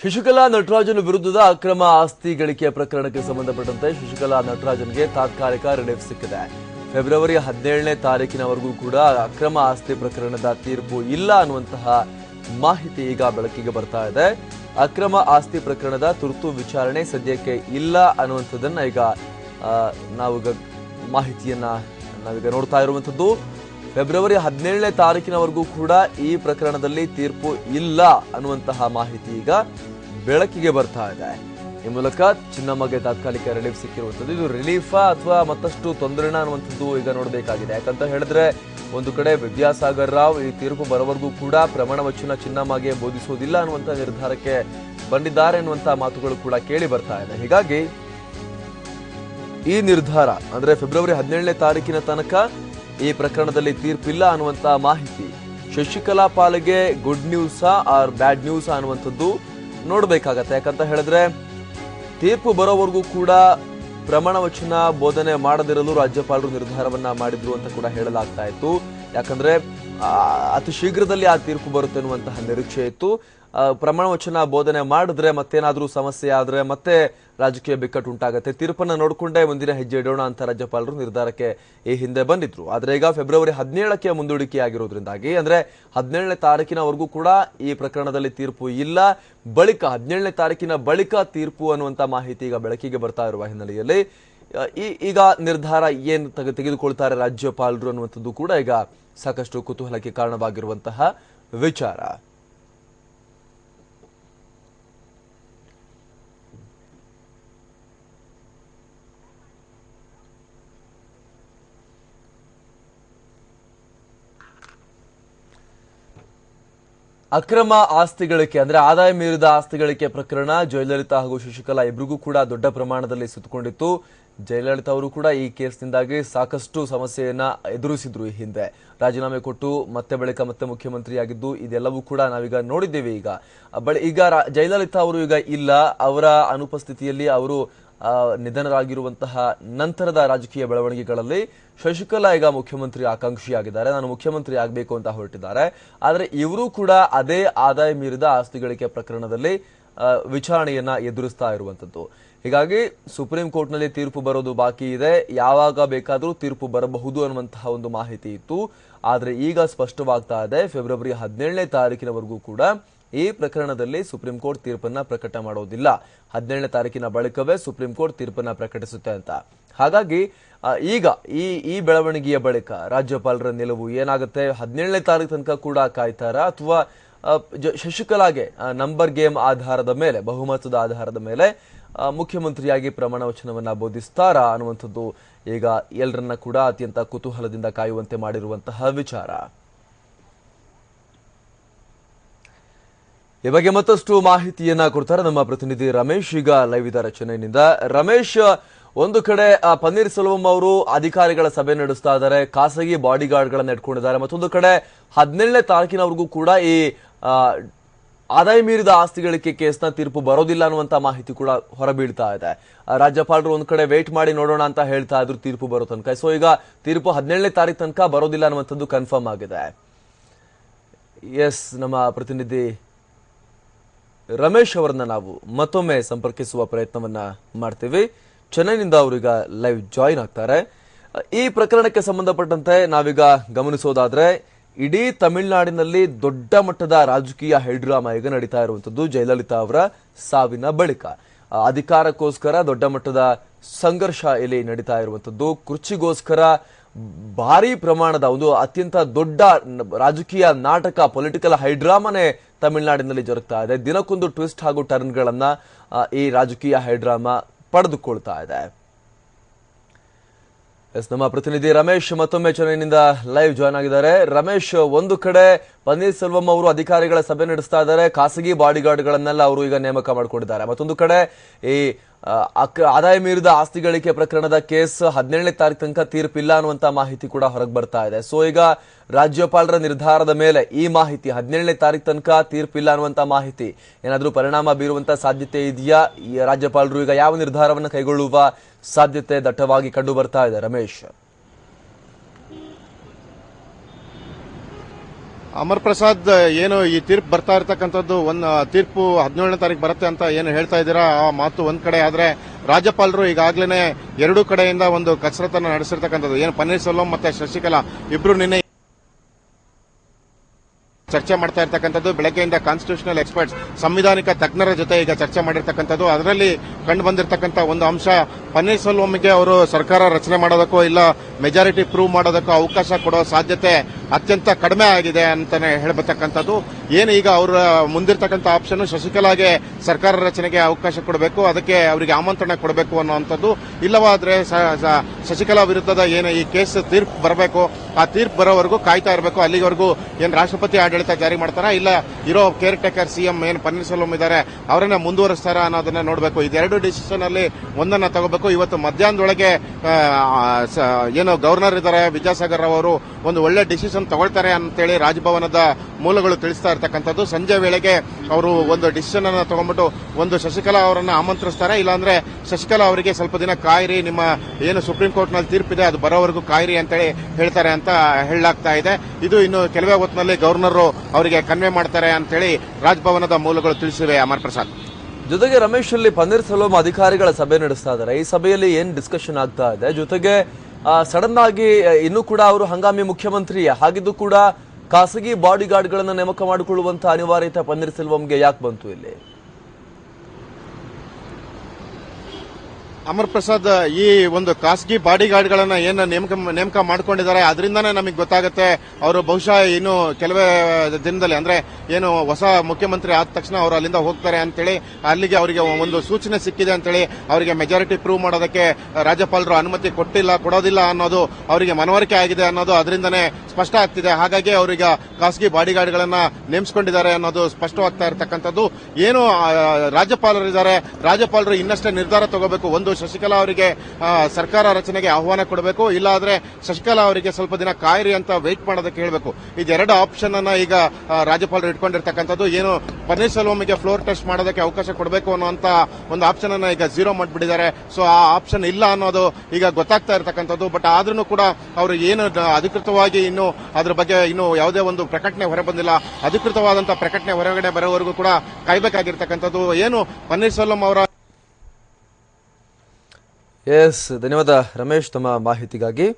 ಶಶಿಕಲಾ ನಟರಾಜನ್ ವಿರುದ್ಧದ ಅಕ್ರಮ ಆಸ್ತಿ ಗಳಿಕೆ ಪ್ರಕರಣಕ್ಕೆ ಸಂಬಂಧಪಟ್ಟಂತೆ ಶಶಿಕಲಾ ನಟರಾಜನ್ಗೆ ತಾತ್ಕಾಲಿಕ ರಿಲೀಫ್ ಸಿಕ್ಕಿದೆ. ಫೆಬ್ರವರಿ ಹದಿನೇಳನೇ ತಾರೀಕಿನವರೆಗೂ ಕೂಡ ಅಕ್ರಮ ಆಸ್ತಿ ಪ್ರಕರಣದ ತೀರ್ಪು ಇಲ್ಲ ಅನ್ನುವಂತಹ ಮಾಹಿತಿ ಈಗ ಬೆಳಕಿಗೆ ಬರ್ತಾ ಇದೆ. ಅಕ್ರಮ ಆಸ್ತಿ ಪ್ರಕರಣದ ತುರ್ತು ವಿಚಾರಣೆ ಸದ್ಯಕ್ಕೆ ಇಲ್ಲ ಅನ್ನುವಂಥದ್ದನ್ನ ಈಗ ನಾವೀಗ ಮಾಹಿತಿಯನ್ನ ನಾವೀಗ ನೋಡ್ತಾ ಇರುವಂಥದ್ದು. ಫೆಬ್ರವರಿ ಹದಿನೇಳನೇ ತಾರೀಕಿನವರೆಗೂ ಕೂಡ ಈ ಪ್ರಕರಣದಲ್ಲಿ ತೀರ್ಪು ಇಲ್ಲ ಅನ್ನುವಂತಹ ಮಾಹಿತಿ ಈಗ ಬೆಳಕಿಗೆ ಬರ್ತಾ ಇದೆ. ಈ ಮೂಲಕ ಚಿನ್ನಮ್ಮಗೆ ತಾತ್ಕಾಲಿಕ ರಿಲೀಫ್ ಸಿಕ್ಕಿರುವಂಥದ್ದು. ಇದು ರಿಲೀಫಾ ಅಥವಾ ಮತ್ತಷ್ಟು ತೊಂದರೆನ ಅನ್ನುವಂಥದ್ದು ಈಗ ನೋಡಬೇಕಾಗಿದೆ. ಯಾಕಂತ ಹೇಳಿದ್ರೆ ಒಂದು ಕಡೆ ವಿದ್ಯಾಸಾಗರ್ ರಾವ್ ಈ ತೀರ್ಪು ಬರೋವರೆಗೂ ಕೂಡ ಪ್ರಮಾಣ ವಚನ ಚಿನ್ನಮ್ಮಗೆ ಬೋಧಿಸುವುದಿಲ್ಲ ಅನ್ನುವಂಥ ನಿರ್ಧಾರಕ್ಕೆ ಬಂದಿದ್ದಾರೆ ಅನ್ನುವಂಥ ಮಾತುಗಳು ಕೂಡ ಕೇಳಿ ಬರ್ತಾ ಇದೆ. ಹೀಗಾಗಿ ಈ ನಿರ್ಧಾರ ಅಂದ್ರೆ ಫೆಬ್ರವರಿ ಹದಿನೇಳನೇ ತಾರೀಕಿನ ತನಕ ಈ ಪ್ರಕರಣದಲ್ಲಿ ತೀರ್ಪಿಲ್ಲ ಅನ್ನುವಂತ ಮಾಹಿತಿ. ಶಶಿಕಲಾ ಪಾಲಿಗೆ good news or bad news ಅನ್ನುವಂಥದ್ದು ನೋಡಬೇಕಾಗತ್ತೆ. ಯಾಕಂತ ಹೇಳಿದ್ರೆ ತೀರ್ಪು ಬರೋವರೆಗೂ ಕೂಡ ಪ್ರಮಾಣ ವಚನ ಬೋಧನೆ ಮಾಡದಿರಲು ರಾಜ್ಯಪಾಲರು ನಿರ್ಧಾರವನ್ನ ಮಾಡಿದ್ರು ಅಂತ ಕೂಡ ಹೇಳಲಾಗ್ತಾ ಇತ್ತು. ಯಾಕಂದ್ರೆ ಅತಿ ಶೀಘ್ರದಲ್ಲಿ ಆ ತೀರ್ಪು ಬರುತ್ತೆ ಅನ್ನುವಂತಹ ನಿರೀಕ್ಷೆ ಇತ್ತು. ಪ್ರಮಾಣ ವಚನ ಬೋಧನೆ ಮಾಡಿದ್ರೆ ಮತ್ತೇನಾದರೂ ಸಮಸ್ಯೆ ಆದ್ರೆ ಮತ್ತೆ ರಾಜಕೀಯ ಬಿಕ್ಕಟ್ಟು ಉಂಟಾಗುತ್ತೆ. ತೀರ್ಪನ್ನು ನೋಡಿಕೊಂಡೇ ಮುಂದಿನ ಹೆಜ್ಜೆ ಇಡೋಣ ಅಂತ ರಾಜ್ಯಪಾಲರು ನಿರ್ಧಾರಕ್ಕೆ ಈ ಹಿಂದೆ ಬಂದಿದ್ರು. ಆದರೆ ಈಗ ಫೆಬ್ರವರಿ ಹದಿನೇಳಕ್ಕೆ ಮುಂದೂಡಿಕೆಯಾಗಿರೋದ್ರಿಂದಾಗಿ, ಅಂದ್ರೆ ಹದಿನೇಳನೇ ತಾರೀಕಿನವರೆಗೂ ಕೂಡ ಈ ಪ್ರಕರಣದಲ್ಲಿ ತೀರ್ಪು ಇಲ್ಲ. ಬಳಿಕ, ಹದಿನೇಳನೇ ತಾರೀಕಿನ ಬಳಿಕ ತೀರ್ಪು ಅನ್ನುವಂತ ಮಾಹಿತಿ ಈಗ ಬೆಳಕಿಗೆ ಬರ್ತಾ ಇರುವ ಹಿನ್ನೆಲೆಯಲ್ಲಿ ಈಗ ನಿರ್ಧಾರ ಏನು ತೆಗೆ- ತೆಗೆದುಕೊಳ್ತಾರೆ ರಾಜ್ಯಪಾಲರು ಅನ್ನುವಂಥದ್ದು ಕೂಡ ಈಗ ಸಾಕಷ್ಟು ಕುತೂಹಲಕ್ಕೆ ಕಾರಣವಾಗಿರುವಂತಹ ವಿಚಾರ. ಅಕ್ರಮ ಆಸ್ತಿ ಗಳಿಕೆ ಅಂದ್ರೆ ಆದಾಯ ಮೀರಿದ ಆಸ್ತಿ ಗಳಿಕೆ ಪ್ರಕರಣ ಜಯಲಲಿತಾ ಹಾಗೂ ಶಶಿಕಲಾ ಇಬ್ಬರಿಗೂ ಕೂಡ ದೊಡ್ಡ ಪ್ರಮಾಣದಲ್ಲಿ ಸುತ್ತಕೊಂಡಿತ್ತು. ಜಯಲಲಿತಾ ಅವರು ಕೂಡ ಈ ಕೇಸ್ನಿಂದಾಗಿ ಸಾಕಷ್ಟು ಸಮಸ್ಯೆಯನ್ನ ಎದುರಿಸಿದ್ರು ಈ ಹಿಂದೆ. ರಾಜೀನಾಮೆ ಕೊಟ್ಟು ಮತ್ತೆ ಬಳಿಕ ಮತ್ತೆ ಮುಖ್ಯಮಂತ್ರಿಯಾಗಿದ್ದು, ಇದೆಲ್ಲವೂ ಕೂಡ ನಾವೀಗ ನೋಡಿದ್ದೇವೆ ಈಗ. ಬಳಿ ಈಗ ಜಯಲಲಿತಾ ಅವರು ಈಗ ಇಲ್ಲ. ಅವರ ಅನುಪಸ್ಥಿತಿಯಲ್ಲಿ ಅವರು ನಿಧನರಾಗಿರುವಂತಹ ನಂತರದ ರಾಜಕೀಯ ಬೆಳವಣಿಗೆಗಳಲ್ಲಿ ಶಶಿಕಲಾ ಈಗ ಮುಖ್ಯಮಂತ್ರಿ ಆಕಾಂಕ್ಷಿಯಾಗಿದ್ದಾರೆ. ನಾನು ಮುಖ್ಯಮಂತ್ರಿ ಆಗಬೇಕು ಅಂತ ಹೊರಟಿದ್ದಾರೆ. ಆದರೆ ಇವರು ಕೂಡ ಅದೇ ಆದಾಯ ಮೀರಿದ ಆಸ್ತಿ ಗಳಿಕೆ ಪ್ರಕರಣದಲ್ಲಿ ವಿಚಾರಣೆಯನ್ನ ಎದುರಿಸ್ತಾ ಇರುವಂತದ್ದು ಹೀಗಾಗಿ ಸುಪ್ರೀಂ ಕೋರ್ಟ್ನಲ್ಲಿ ತೀರ್ಪು ಬರೋದು ಬಾಕಿ ಇದೆ. ಯಾವಾಗ ಬೇಕಾದರೂ ತೀರ್ಪು ಬರಬಹುದು ಅನ್ನುವಂತಹ ಒಂದು ಮಾಹಿತಿ ಇತ್ತು. ಆದರೆ ಈಗ ಸ್ಪಷ್ಟವಾಗ್ತಾ ಇದೆ, ಫೆಬ್ರವರಿ ಹದಿನೇಳನೇ ತಾರೀಕಿನವರೆಗೂ ಕೂಡ ಈ ಪ್ರಕರಣದಲ್ಲಿ ಸುಪ್ರೀಂ ಕೋರ್ಟ್ ತೀರ್ಪನ್ನ ಪ್ರಕಟ ಮಾಡೋದಿಲ್ಲ. ಹದಿನೇಳನೇ ತಾರೀಕಿನ ಬಳಿಕವೇ ಸುಪ್ರೀಂ ಕೋರ್ಟ್ ತೀರ್ಪನ್ನ ಪ್ರಕಟಿಸುತ್ತೆ ಅಂತ. ಹಾಗಾಗಿ ಈಗ ಈ ಈ ಬೆಳವಣಿಗೆಯ ಬಳಿಕ ರಾಜ್ಯಪಾಲರ ನಿಲುವು ಏನಾಗುತ್ತೆ? ಹದಿನೇಳನೇ ತಾರೀಕು ತನಕ ಕೂಡ ಕಾಯ್ತಾರ? ಅಥವಾ ಶಶಿಕಲಾಗೆ ನಂಬರ್ ಗೇಮ್ ಆಧಾರದ ಮೇಲೆ, ಬಹುಮತದ ಆಧಾರದ ಮೇಲೆ ಮುಖ್ಯಮಂತ್ರಿಯಾಗಿ ಪ್ರಮಾಣ ವಚನವನ್ನು ಬೋಧಿಸ್ತಾರಾ ಅನ್ನುವಂಥದ್ದು ಈಗ ಎಲ್ಲರನ್ನ ಕೂಡ ಅತ್ಯಂತ ಕುತೂಹಲದಿಂದ ಕಾಯುವಂತೆ ಮಾಡಿರುವಂತಹ ವಿಚಾರ. ಈ ಬಗ್ಗೆ ಮತ್ತಷ್ಟು ಮಾಹಿತಿಯನ್ನ ಕೊಡ್ತಾರೆ ನಮ್ಮ ಪ್ರತಿನಿಧಿ ರಮೇಶ್ ಈಗ ಲೈವ್ ಇದ್ದಾರೆ ಚೆನ್ನೈನಿಂದ ರಮೇಶ್, ಒಂದು ಕಡೆ ಪನ್ನೀರ್ ಸೆಲ್ವಂ ಅವರು ಅಧಿಕಾರಿಗಳ ಸಭೆ ನಡೆಸ್ತಾ ಇದ್ದಾರೆ, ಖಾಸಗಿ ಬಾಡಿಗಾರ್ಡ್ಗಳನ್ನು ಇಟ್ಕೊಂಡಿದ್ದಾರೆ ಮತ್ತೊಂದು ಕಡೆ, ಹದಿನೇಳನೇ ತಾರೀಕಿನವರೆಗೂ ಕೂಡ ಈ ಆದಾಯ ಮೀರಿದ ಆಸ್ತಿ ಗಳಿಕೆ ಕೇಸ್ನ ತೀರ್ಪು ಬರೋದಿಲ್ಲ ಅನ್ನುವಂತ ಮಾಹಿತಿ ಕೂಡ ಹೊರಬೀಳ್ತಾ ಇದೆ. ರಾಜ್ಯಪಾಲರು ಒಂದ್ ಕಡೆ ವೇಟ್ ಮಾಡಿ ನೋಡೋಣ ಅಂತ ಹೇಳ್ತಾ ಇದ್ರು ತೀರ್ಪು ಬರೋ ತನಕ. ಸೊ ಈಗ ತೀರ್ಪು ಹದಿನೇಳನೇ ತಾರೀಕು ತನಕ ಬರೋದಿಲ್ಲ ಅನ್ನುವಂಥದ್ದು ಕನ್ಫರ್ಮ್ ಆಗಿದೆ. ಎಸ್ ನಮ್ಮ ಪ್ರತಿನಿಧಿ ರಮೇಶ್ ಅವರನ್ನ ನಾವು ಮತ್ತೊಮ್ಮೆ ಸಂಪರ್ಕಿಸುವ ಪ್ರಯತ್ನವನ್ನ ಮಾಡ್ತೀವಿ. ಚೆನ್ನೈನಿಂದ ಅವರೀಗ ಲೈವ್ ಜಾಯಿನ್ ಆಗ್ತಾರೆ. ಈ ಪ್ರಕರಣಕ್ಕೆ ಸಂಬಂಧಪಟ್ಟಂತೆ ನಾವೀಗ ಗಮನಿಸೋದಾದ್ರೆ ಇಡೀ ತಮಿಳುನಾಡಿನಲ್ಲಿ ದೊಡ್ಡ ಮಟ್ಟದ ರಾಜಕೀಯ ಹೈಡ್ರಾಮಾ ಈಗ ನಡೀತಾ ಇರುವಂತದ್ದು ಜಯಲಲಿತಾ ಅವರ ಸಾವಿನ ಬಳಿಕ. ಅಧಿಕಾರಕ್ಕೋಸ್ಕರ ದೊಡ್ಡ ಮಟ್ಟದ ಸಂಘರ್ಷ ಇಲ್ಲಿ ನಡೀತಾ ಇರುವಂತದ್ದು ಕುರ್ಚಿಗೋಸ್ಕರ ಭಾರಿ ಪ್ರಮಾಣದ ಒಂದು ಅತ್ಯಂತ ದೊಡ್ಡ ರಾಜಕೀಯ ನಾಟಕ ಪೊಲಿಟಿಕಲ್ ಹೈಡ್ರಾಮಾನೇ ತಮಿಳುನಾಡಿನಲ್ಲಿ ಜರುಗ್ತಾ ಇದೆ. ದಿನಕ್ಕೊಂದು ಟ್ವಿಸ್ಟ್ ಹಾಗೂ ಟರ್ನ್ಗಳನ್ನ ಈ ರಾಜಕೀಯ ಹೈಡ್ರಾಮಾ ಪಡೆದುಕೊಳ್ತಾ ಇದೆ. ಎಸ್, ನಮ್ಮ ಪ್ರತಿನಿಧಿ ರಮೇಶ್ ಮತ್ತೊಮ್ಮೆ ಚೆನ್ನೈನಿಂದ ಲೈವ್ ಜಾಯ್ನ್ ಆಗಿದ್ದಾರೆ. ರಮೇಶ್, ಒಂದು ಕಡೆ ಪನ್ನೀರ್ ಸೆಲ್ವಂ ಅವರು ಅಧಿಕಾರಿಗಳ ಸಭೆ ನಡೆಸ್ತಾ ಇದ್ದಾರೆ. ಖಾಸಗಿ ಬಾಡಿಗಾರ್ಡ್ಗಳನ್ನೆಲ್ಲ ಅವರು ಈಗ ನೇಮಕ ಮಾಡಿಕೊಂಡಿದ್ದಾರೆ. ಮತ್ತೊಂದು ಕಡೆ ಈ ಆದಾಯ ಮೀರಿದ ಆಸ್ತಿ ಗಳಿಕೆ ಪ್ರಕರಣದ ಕೇಸ್ ಹದಿನೇಳನೇ ತಾರೀಕು ತನಕ ತೀರ್ಪಿಲ್ಲ ಅನ್ನುವಂತ ಮಾಹಿತಿ ಕೂಡ ಹೊರಗೆ ಬರ್ತಾ ಇದೆ. ಸೊ, ಈಗ ರಾಜ್ಯಪಾಲರ ನಿರ್ಧಾರದ ಮೇಲೆ ಈ ಮಾಹಿತಿ ಹದಿನೇಳನೇ ತಾರೀಕು ತನಕ ತೀರ್ಪಿಲ್ಲ ಅನ್ನುವಂತ ಮಾಹಿತಿ ಏನಾದರೂ ಪರಿಣಾಮ ಬೀರುವಂತ ಸಾಧ್ಯತೆ ಇದೆಯಾ? ಈ ರಾಜ್ಯಪಾಲರು ಈಗ ಯಾವ ನಿರ್ಧಾರವನ್ನು ಕೈಗೊಳ್ಳುವ ಸಾಧ್ಯತೆ ದಟ್ಟವಾಗಿ ಕಂಡು ಬರ್ತಾ ಇದೆ, ರಮೇಶ್? ಅಮರ್ ಪ್ರಸಾದ್, ಏನು ಈ ತೀರ್ಪು ಬರ್ತಾ ಇರತಕ್ಕಂಥದ್ದು ಒಂದು ತೀರ್ಪು ಹದಿನೇಳನೇ ತಾರೀಕು ಬರುತ್ತೆ ಅಂತ ಏನು ಹೇಳ್ತಾ ಇದ್ದೀರಾ? ಆ ಮಾತು ಒಂದು ಕಡೆ ಆದ್ರೆ ರಾಜ್ಯಪಾಲರು ಈಗಾಗಲೇ ಎರಡು ಕಡೆಯಿಂದ ಒಂದು ಕಸರತ್ತನ್ನು ನಡೆಸಿರ್ತಕ್ಕಂಥದ್ದು. ಏನು ಪನ್ನೀರ್ಸೆಲ್ವಂ ಮತ್ತೆ ಶಶಿಕಲಾ ಇಬ್ರು ನಿನ್ನೆ ಚರ್ಚೆ ಮಾಡ್ತಾ ಇರ್ತಕ್ಕಂಥದ್ದು. ಬೆಳಗ್ಗೆಯಿಂದ ಕಾನ್ಸ್ಟಿಟ್ಯೂಷನಲ್ ಎಕ್ಸ್ಪರ್ಟ್ಸ್ ಸಂವಿಧಾನಿಕ ತಜ್ಞರ ಜೊತೆ ಈಗ ಚರ್ಚೆ ಮಾಡಿರ್ತಕ್ಕಂಥದ್ದು. ಅದರಲ್ಲಿ ಕಂಡು ಬಂದಿರತಕ್ಕಂಥ ಒಂದು ಅಂಶ ಪನ್ನೀರ್ಸೆಲ್ವಂಗೆ ಅವರು ಸರ್ಕಾರ ರಚನೆ ಮಾಡೋದಕ್ಕೋ ಇಲ್ಲ ಮೆಜಾರಿಟಿ ಪ್ರೂವ್ ಮಾಡೋದಕ್ಕೋ ಅವಕಾಶ ಕೊಡೋ ಸಾಧ್ಯತೆ ಅತ್ಯಂತ ಕಡಿಮೆ ಆಗಿದೆ ಅಂತಾನೆ ಹೇಳ್ಬತಕ್ಕಂಥದ್ದು. ಏನು ಈಗ ಅವರ ಮುಂದಿರ್ತಕ್ಕಂಥ ಆಪ್ಷನ್ ಶಶಿಕಲಾಗೆ ಸರ್ಕಾರ ರಚನೆಗೆ ಅವಕಾಶ ಕೊಡಬೇಕು, ಅದಕ್ಕೆ ಅವರಿಗೆ ಆಮಂತ್ರಣ ಕೊಡಬೇಕು ಅನ್ನುವಂಥದ್ದು. ಇಲ್ಲವಾದ್ರೆ ಶಶಿಕಲಾ ವಿರುದ್ಧದ ಏನು ಈ ಕೇಸ್ ತೀರ್ಪು ಬರಬೇಕು, ಆ ತೀರ್ಪು ಬರೋವರೆಗೂ ಕಾಯ್ತಾ ಇರಬೇಕು, ಅಲ್ಲಿವರೆಗೂ ಏನು ರಾಷ್ಟ್ರಪತಿ ಆಡಳಿತ ಜಾರಿ ಮಾಡ್ತಾರಾ, ಇಲ್ಲ ಇರೋ ಕೇರ್ ಟೇಕರ್ ಸಿಎಂ ಏನು ಪನ್ನೀರ್ಸೆಲ್ವಂ ಇದ್ದಾರೆ ಅವರನ್ನ ಮುಂದುವರಿಸ್ತಾರಾ ಅನ್ನೋದನ್ನ ನೋಡಬೇಕು. ಇದೆರಡು ಡಿಸಿಷನ್ ಅಲ್ಲಿ ಒಂದನ್ನ ತಗೋಬೇಕು ಇವತ್ತು ಮಧ್ಯಾಹ್ನದೊಳಗೆ ಏನು ಗವರ್ನರ್ ಇದ್ದಾರೆ, ವಿದ್ಯಾಸಾಗರ್ ರಾವ್ ಅವರು ಒಂದು ಒಳ್ಳೆ ಡಿಸಿಷನ್ ತಗೊಳ್ತಾರೆ ಅಂತೇಳಿ ರಾಜಭವನದ ಮೂಲಗಳು ತಿಳಿಸ್ತಾ ಇರ್ತಕ್ಕಂಥದ್ದು. ಸಂಜೆ ವೇಳೆಗೆ ಅವರು ಒಂದು ಡಿಸಿಷನ್ ಅನ್ನು ತಗೊಂಡ್ಬಿಟ್ಟು ಒಂದು ಶಶಿಕಲಾ ಅವರನ್ನು ಆಮಂತ್ರಿಸ್ತಾರೆ. ಇಲ್ಲಾಂದ್ರೆ ಶಶಿಕಲಾ ಅವರಿಗೆ ಸ್ವಲ್ಪ ದಿನ ಕಾಯಿರಿ, ನಿಮ್ಮ ಏನು ಸುಪ್ರೀಂ ಕೋರ್ಟ್ನಲ್ಲಿ ತೀರ್ಪಿದೆ, ಅದು ಬರೋವರೆಗೂ ಕಾಯಿರಿ ಅಂತೇಳಿ ಹೇಳ್ತಾರೆ ಅಂತ ಹೇಳಲಾಗ್ತಾ ಇದೆ. ಇದು ಇನ್ನು ಕೆಲವೇ ಹೊತ್ತಿನಲ್ಲಿ ಗವರ್ನರ್ ಅವರಿಗೆ ಕನ್ವೆ ಮಾಡ್ತಾರೆ ಅಂತೇಳಿ ರಾಜಭವನದ ಮೂಲಗಳು ತಿಳಿಸಿವೆ ಅಮರ್ ಪ್ರಸಾದ್. ಜೊತೆಗೆ ರಮೇಶ್ ಅಲ್ಲಿ ಪನ್ನೀರ್ಸೆಲ್ವಂ ಅಧಿಕಾರಿಗಳ ಸಭೆ ನಡೆಸ್ತಾ ಇದ್ದಾರೆ. ಈ ಸಭೆಯಲ್ಲಿ ಏನ್ ಡಿಸ್ಕಷನ್ ಆಗ್ತಾ ಇದೆ? ಜೊತೆಗೆ ಸಡನ್ ಆಗಿ ಇನ್ನು ಕೂಡ ಅವರು ಹಂಗಾಮಿ ಮುಖ್ಯಮಂತ್ರಿ ಹಾಗಿದ್ದು ಕೂಡ ಖಾಸಗಿ ಬಾಡಿ ಗಳನ್ನ ನೇಮಕ ಮಾಡಿಕೊಳ್ಳುವಂತ ಅನಿವಾರ್ಯತೆ ಪನ್ನೀರ್ಸೆಲ್ವಂಗೆ ಯಾಕೆ ಬಂತು ಇಲ್ಲಿ? ಅಮರ್ ಪ್ರಸಾದ್, ಈ ಒಂದು ಖಾಸಗಿ ಬಾಡಿ ಗಾರ್ಡ್ಗಳನ್ನ ಏನು ನೇಮಕ ನೇಮಕ ಮಾಡ್ಕೊಂಡಿದ್ದಾರೆ, ಅದರಿಂದನೇ ನಮಗೆ ಗೊತ್ತಾಗುತ್ತೆ. ಅವರು ಬಹುಶಃ ಇನ್ನು ಕೆಲವೇ ದಿನದಲ್ಲಿ, ಅಂದ್ರೆ ಏನು ಹೊಸ ಮುಖ್ಯಮಂತ್ರಿ ಆದ ತಕ್ಷಣ ಅವರು ಅಲ್ಲಿಂದ ಹೋಗ್ತಾರೆ ಅಂತೇಳಿ, ಅಲ್ಲಿಗೆ ಅವರಿಗೆ ಒಂದು ಸೂಚನೆ ಸಿಕ್ಕಿದೆ ಅಂತೇಳಿ, ಅವರಿಗೆ ಮೆಜಾರಿಟಿ ಪ್ರೂವ್ ಮಾಡೋದಕ್ಕೆ ರಾಜ್ಯಪಾಲರು ಅನುಮತಿ ಕೊಟ್ಟಿಲ್ಲ, ಕೊಡೋದಿಲ್ಲ ಅನ್ನೋದು ಅವರಿಗೆ ಮನವರಿಕೆ ಆಗಿದೆ ಅನ್ನೋದು ಅದರಿಂದನೇ ಸ್ಪಷ್ಟ ಆಗ್ತಿದೆ. ಹಾಗಾಗಿ ಅವರೀಗ ಖಾಸಗಿ ಬಾಡಿ ಗಾರ್ಡ್ಗಳನ್ನ ನೇಮಿಸಿಕೊಂಡಿದ್ದಾರೆ ಅನ್ನೋದು ಸ್ಪಷ್ಟವಾಗ್ತಾ ಇರತಕ್ಕಂಥದ್ದು. ಏನು ರಾಜ್ಯಪಾಲರಿದ್ದಾರೆ, ರಾಜ್ಯಪಾಲರು ಇನ್ನಷ್ಟೇ ನಿರ್ಧಾರ ತಗೋಬೇಕು, ಒಂದು ಶಶಿಕಲಾ ಅವರಿಗೆ ಸರ್ಕಾರ ರಚನೆಗೆ ಆಹ್ವಾನ ಕೊಡಬೇಕು. ಇಲ್ಲ ಆದ್ರೆ ಶಶಿಕಲಾ ಅವರಿಗೆ ಸ್ವಲ್ಪ ದಿನ ಕಾಯಿರಿ ಅಂತ ವೆಯ್ಟ್ ಮಾಡೋದಕ್ಕೆ ಹೇಳಬೇಕು. ಇದೆರಡು ಆಪ್ಷನ್ ಅನ್ನ ಈಗ ರಾಜ್ಯಪಾಲರು ಇಟ್ಕೊಂಡಿರ್ತಕ್ಕಂಥದ್ದು. ಏನು ಪನ್ನೀರ್ಸೆಲ್ವಂಗೆ ಫ್ಲೋರ್ ಟೆಸ್ಟ್ ಮಾಡೋದಕ್ಕೆ ಅವಕಾಶ ಕೊಡಬೇಕು ಅನ್ನುವಂತ ಒಂದು ಆಪ್ಷನ್ ಅನ್ನ ಈಗ ಝೀರೋ ಮಾಡಿಬಿಟ್ಟಿದ್ದಾರೆ. ಸೊ ಆ ಆಪ್ಷನ್ ಇಲ್ಲ ಅನ್ನೋದು ಈಗ ಗೊತ್ತಾಗ್ತಾ ಇರತಕ್ಕಂಥದ್ದು. ಬಟ್ ಆದ್ರೂ ಕೂಡ ಅವರು ಏನು ಅಧಿಕೃತವಾಗಿ ಇನ್ನು ಅದ್ರ ಬಗ್ಗೆ ಇನ್ನು ಯಾವುದೇ ಒಂದು ಪ್ರಕಟಣೆ ಹೊರಬಂದಿಲ್ಲ ಅಧಿಕೃತವಾದಂತಹ ಪ್ರಕಟಣೆ ಹೊರಗಡೆ ಬರೋವರೆಗೂ ಕೂಡ ಕಾಯ್ಬೇಕಾಗಿರ್ತಕ್ಕಂಥದ್ದು. ಏನು ಪನ್ನೀರ್ಸೆಲ್ವಂ ಅವರ ಎಸ್ ಧನ್ಯವಾದ ರಮೇಶ್ ತಮ್ಮ ಮಾಹಿತಿಗಾಗಿ.